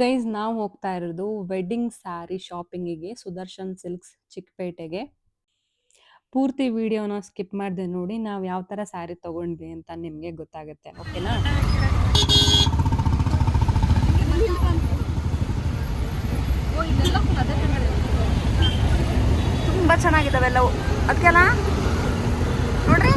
Guys ನಾವು ಹೋಗ್ತಾ ಇರೋದು ವೆಡ್ಡಿಂಗ್ ಸ್ಯಾರಿ ಶಾಪಿಂಗಿಗೆ ಸುದರ್ಶನ್ ಸಿಲ್ಕ್ಸ್ ಚಿಕ್ಕಪೇಟೆಗೆ. ಪೂರ್ತಿ ವಿಡಿಯೋನ ಸ್ಕಿಪ್ ಮಾಡಿದೆ ನೋಡಿ ನಾವು ಯಾವ ಥರ ಸ್ಯಾರಿ ತೊಗೊಂಡ್ವಿ ಅಂತ ನಿಮಗೆ ಗೊತ್ತಾಗುತ್ತೆ, ಓಕೆನಾ? ತುಂಬ ಚೆನ್ನಾಗಿದ್ದಾವೆಲ್ಲವು ಅದಕ್ಕೆಲ್ಲ ನೋಡ್ರಿ.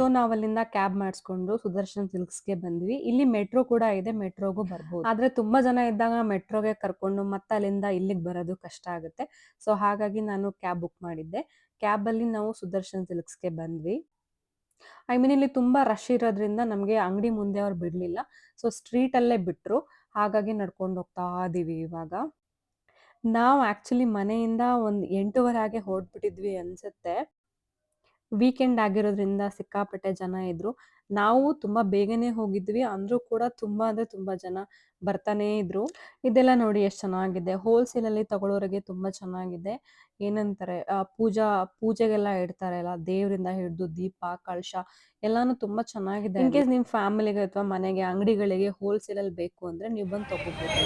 ಸೊ ನಾವ್ ಅಲ್ಲಿಂದ ಕ್ಯಾಬ್ ಮಾಡಿಸ್ಕೊಂಡು ಸುದರ್ಶನ್ ಸಿಲ್ಕ್ಸ್ಗೆ ಬಂದ್ವಿ. ಇಲ್ಲಿ ಮೆಟ್ರೋ ಕೂಡ ಇದೆ ಮೆಟ್ರೋಗೂ ಬರ್ಬೋದು. ಆದ್ರೆ ತುಂಬಾ ಜನ ಇದ್ದಾಗ ಮೆಟ್ರೋಗೆ ಕರ್ಕೊಂಡು ಮತ್ತೆ ಅಲ್ಲಿಂದ ಇಲ್ಲಿಗೆ ಬರೋದು ಕಷ್ಟ ಆಗುತ್ತೆ. ಸೊ ಹಾಗಾಗಿ ನಾನು ಕ್ಯಾಬ್ ಬುಕ್ ಮಾಡಿದ್ದೆ. ಕ್ಯಾಬ್ ಅಲ್ಲಿ ನಾವು ಸುದರ್ಶನ್ ಸಿಲ್ಕ್ಸ್ಗೆ ಬಂದ್ವಿ. ಐ ಮೀನ್ ಇಲ್ಲಿ ತುಂಬಾ ರಶ್ ಇರೋದ್ರಿಂದ ನಮಗೆ ಅಂಗಡಿ ಮುಂದೆ ಅವ್ರು ಬಿಡ್ಲಿಲ್ಲ. ಸೊ ಸ್ಟ್ರೀಟ್ ಅಲ್ಲೇ ಬಿಟ್ರು. ಹಾಗಾಗಿ ನಡ್ಕೊಂಡು ಹೋಗ್ತಾ ಇದೀವಿ ಇವಾಗ. ನಾವು ಆಕ್ಚುಲಿ ಮನೆಯಿಂದ ಒಂದು ಎಂಟೂವರೆ ಹಾಗೆ ಹೊರಟ್ಬಿಟ್ಟಿದ್ವಿ ಅನ್ಸುತ್ತೆ. ವೀಕೆಂಡ್ ಆಗಿರೋದ್ರಿಂದ ಸಿಕ್ಕಾಪಟ್ಟೆ ಜನ ಇದ್ರು. ನಾವು ತುಂಬಾ ಬೇಗನೆ ಹೋಗಿದ್ವಿ. ಅಂದ್ರೂ ಕೂಡ ತುಂಬಾ ಅಂದ್ರೆ ತುಂಬಾ ಜನ ಬರ್ತಾನೆ ಇದ್ರು. ಇದೆಲ್ಲ ನೋಡಿ ಎಷ್ಟು ಚೆನ್ನಾಗಿದೆ. ಹೋಲ್ಸೇಲ್ ಅಲ್ಲಿ ತಗೊಳ್ಳೋರಿಗೆ ತುಂಬಾ ಚೆನ್ನಾಗಿದೆ. ಏನಂತಾರೆ ಪೂಜಾ ಪೂಜೆಗೆಲ್ಲ ಇಡ್ತಾರೆ ಎಲ್ಲ ದೇವರಿಂದ ಹಿಡಿದು ದೀಪ ಕಳಶ ಎಲ್ಲಾನು ತುಂಬಾ ಚೆನ್ನಾಗಿದೆ ಇನ್ ಕೇಸ್ ನಿಮ್ ಫ್ಯಾಮಿಲಿಗೆ ಅಥವಾ ಮನೆಗೆ ಅಂಗಡಿಗಳಿಗೆ ಹೋಲ್ಸೇಲ್ ಅಲ್ಲಿ ಬೇಕು ಅಂದ್ರೆ ನೀವು ಬಂದು ತಗೋಬಹುದು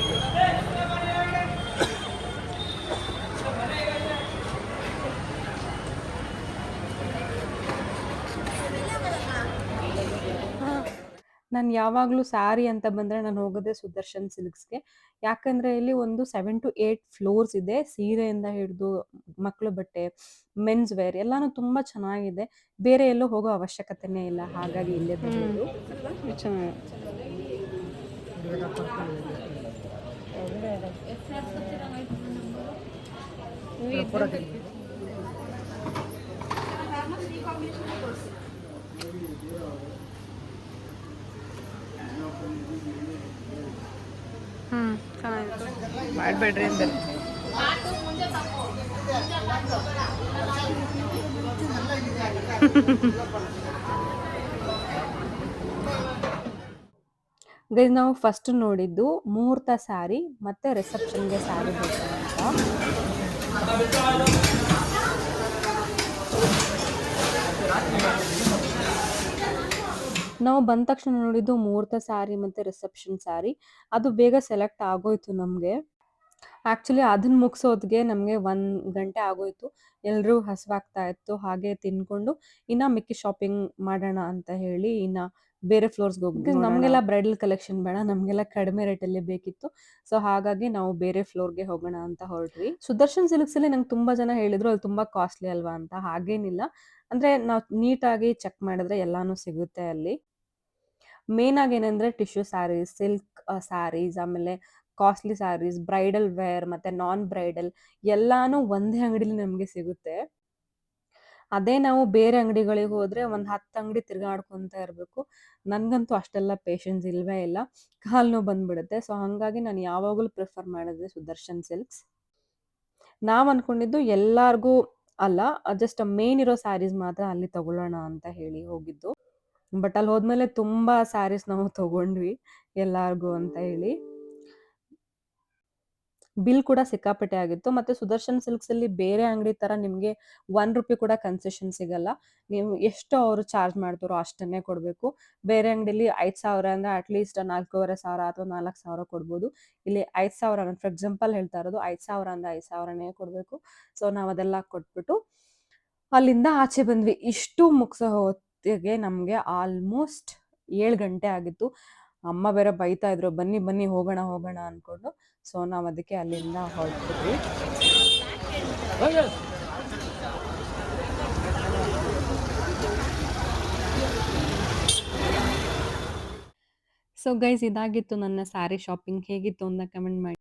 ನಾನು ಯಾವಾಗಲೂ ಸ್ಯಾರಿ ಅಂತ ಬಂದರೆ ನಾನು ಹೋಗೋದೇ ಸುದರ್ಶನ್ ಸಿಲ್ಕ್ಸ್ಗೆ. ಯಾಕಂದರೆ ಇಲ್ಲಿ ಒಂದು ಸೆವೆನ್ ಟು ಏಯ್ಟ್ ಫ್ಲೋರ್ಸ್ ಇದೆ. ಸೀರೆಯಿಂದ ಹಿಡಿದು ಮಕ್ಕಳು ಬಟ್ಟೆ ಮೆನ್ಸ್ ವೇರ್ ಎಲ್ಲಾನು ತುಂಬ ಚೆನ್ನಾಗಿದೆ. ಬೇರೆ ಎಲ್ಲೂ ಹೋಗೋ ಅವಶ್ಯಕತೆನೇ ಇಲ್ಲ. ಹಾಗಾಗಿ ಇಲ್ಲೇ ಬಂದು ಚೆನ್ನಾಗಿ ಮಾಡಬೇಡ್ರಿ ಅಂದ್ರೆ ಗೈಸ್ ನಾವು ಫಸ್ಟ್ ನೋಡಿದ್ದು ಮುಹೂರ್ತ ಸ್ಯಾರಿ ಮತ್ತೆ ರಿಸೆಪ್ಷನ್ಗೆ ಸ್ಯಾರಿ ಬೇಕು ಅಂತ. ನಾವು ಬಂದ ತಕ್ಷಣ ನೋಡಿದ್ದು ಮುಹೂರ್ತ ಸ್ಯಾರಿ ಮತ್ತೆ ರಿಸೆಪ್ಷನ್ ಸ್ಯಾರಿ ಅದು ಬೇಗ ಸೆಲೆಕ್ಟ್ ಆಗೋಯ್ತು ನಮಗೆ. ಆಕ್ಚುಲಿ ಅದನ್ನ ಮುಗಿಸೋದ್ಗೆ ನಮಗೆ ಒಂದು ಗಂಟೆ ಆಗೋಯ್ತು. ಎಲ್ಲರೂ ಹಸಿವಾಗ್ತಾ ಇತ್ತು ಹಾಗೆ ತಿನ್ಕೊಂಡು ಇನ್ನ ಮಿಕ್ಕಿ ಶಾಪಿಂಗ್ ಮಾಡೋಣ ಅಂತ ಹೇಳಿ ಇನ್ನ ಬೇರೆ ಫ್ಲೋರ್ಸ್ಗೆ ಹೋಗಿ ನಮಗೆಲ್ಲ ಬ್ರೈಡಲ್ ಕಲೆಕ್ಷನ್ ಬೇಡ ನಮಗೆಲ್ಲ ಕಡಿಮೆ ರೇಟಲ್ಲಿ ಬೇಕಿತ್ತು. ಸೊ ಹಾಗಾಗಿ ನಾವು ಬೇರೆ ಫ್ಲೋರ್ಗೆ ಹೋಗೋಣ ಅಂತ ಹೊರಟ್ವಿ. ಸುದರ್ಶನ್ ಸಿಲ್ಕ್ಸ್ ಅಲ್ಲಿ ನಂಗೆ ತುಂಬಾ ಜನ ಹೇಳಿದ್ರು ಅಲ್ಲಿ ತುಂಬಾ ಕಾಸ್ಟ್ಲಿ ಅಲ್ವಾ ಅಂತ ಹಾಗೇನಿಲ್ಲ. ಅಂದ್ರೆ ನಾವು ನೀಟಾಗಿ ಚೆಕ್ ಮಾಡಿದ್ರೆ ಎಲ್ಲಾನು ಸಿಗುತ್ತೆ ಅಲ್ಲಿ. ಮೇನ್ ಆಗಿ ಏನಂದ್ರೆ ಟಿಶ್ಯೂ ಸ್ಯಾರೀಸ್ ಸಿಲ್ಕ್ ಸ್ಯಾರೀಸ್ ಆಮೇಲೆ ಕಾಸ್ಟ್ಲಿ ಸ್ಯಾರೀಸ್ ಬ್ರೈಡಲ್ ವೇರ್ ಮತ್ತೆ ನಾನ್ ಬ್ರೈಡಲ್ ಎಲ್ಲಾನು ಒಂದೇ ಅಂಗಡಿಲಿ ನಮಗೆ ಸಿಗುತ್ತೆ. ಅದೇ ನಾವು ಬೇರೆ ಅಂಗಡಿಗಳಿಗೆ ಹೋದ್ರೆ ಒಂದ್ ಹತ್ತು ಅಂಗಡಿ ತಿರ್ಗಾಡ್ಕೊಂತ ಇರಬೇಕು. ನನಗಂತೂ ಅಷ್ಟೆಲ್ಲ ಪೇಷನ್ಸ್ ಇಲ್ವೇ ಇಲ್ಲ. ಕಾಲು ನೋವು ಬಂದ್ಬಿಡುತ್ತೆ. ಸೊ ಹಂಗಾಗಿ ನಾನು ಯಾವಾಗಲೂ ಪ್ರಿಫರ್ ಮಾಡಿದ್ರೆ ಸುದರ್ಶನ್ ಸಿಲ್ಕ್ಸ್ ನಾವ್ ಅನ್ಕೊಂಡಿದ್ದು ಎಲ್ಲಾರ್ಗೂ ಅಲ್ಲ ಜಸ್ಟ್ ಮೇನ್ ಇರೋ ಸ್ಯಾರೀಸ್ ಮಾತ್ರ ಅಲ್ಲಿ ತಗೊಳ್ಳೋಣ ಅಂತ ಹೇಳಿ ಹೋಗಿದ್ದು. ಬಟ್ ಅಲ್ಲಿ ಹೋದ್ಮೇಲೆ ತುಂಬಾ ಸ್ಯಾರೀಸ್ ನಾವು ತಗೊಂಡ್ವಿ ಎಲ್ಲಾರ್ಗೂ ಅಂತ ಹೇಳಿ. ಬಿಲ್ ಕೂಡ ಸಿಕ್ಕಾಪಟ್ಟೆ ಆಗಿತ್ತು. ಮತ್ತೆ ಸುದರ್ಶನ್ ಸಿಲ್ಕ್ಸ್ ಅಲ್ಲಿ ಬೇರೆ ಅಂಗಡಿ ತರ ನಿಮ್ಗೆ ಒನ್ ರುಪಿ ಕೂಡ ಕನ್ಸೆಷನ್ ಸಿಗಲ್ಲ. ನೀವು ಎಷ್ಟು ಅವರು ಚಾರ್ಜ್ ಮಾಡ್ತಾರೋ ಅಷ್ಟನ್ನೇ ಕೊಡಬೇಕು. ಬೇರೆ ಅಂಗಡಿಲಿ ಐದ್ ಸಾವಿರ ಅಂದ್ರೆ ಅಟ್ಲೀಸ್ಟ್ ನಾಲ್ಕೂವರೆ ಸಾವಿರ ಅಥವಾ ನಾಲ್ಕು ಸಾವಿರ ಕೊಡ್ಬೋದು. ಇಲ್ಲಿ ಐದ್ ಸಾವಿರ ಫಾರ್ ಎಕ್ಸಾಂಪಲ್ ಹೇಳ್ತಾ ಇರೋದು ಐದ್ ಸಾವಿರ ಅಂದ್ರೆ ಐದ್ ಸಾವಿರನೇ ಕೊಡ್ಬೇಕು. ಸೊ ನಾವು ಅದೆಲ್ಲ ಕೊಟ್ಬಿಟ್ಟು ಅಲ್ಲಿಂದ ಆಚೆ ಬಂದ್ವಿ. ಇಷ್ಟು ಮುಗಿಸೋ ಹೊತ್ತಿಗೆ ನಮಗೆ ಆಲ್ಮೋಸ್ಟ್ ಏಳು ಗಂಟೆ ಆಗಿತ್ತು. ಅಮ್ಮ ಬೇರೆ ಬೈತಾ ಇದ್ರು, ಬನ್ನಿ ಬನ್ನಿ, ಹೋಗೋಣ ಹೋಗೋಣ ಅನ್ಕೊಂಡು. ಸೊ ನಾವು ಅದಕ್ಕೆ ಅಲ್ಲಿಂದ ಹೊರಟ್ಬಿಟ್ವಿ ಸೊ ಗೈಸ್ ಇದಾಗಿತ್ತು ನನ್ನ ಸ್ಯಾರಿ ಶಾಪಿಂಗ್ ಹೇಗಿತ್ತು ಅಂತ ಕಮೆಂಟ್ ಮಾಡಿ.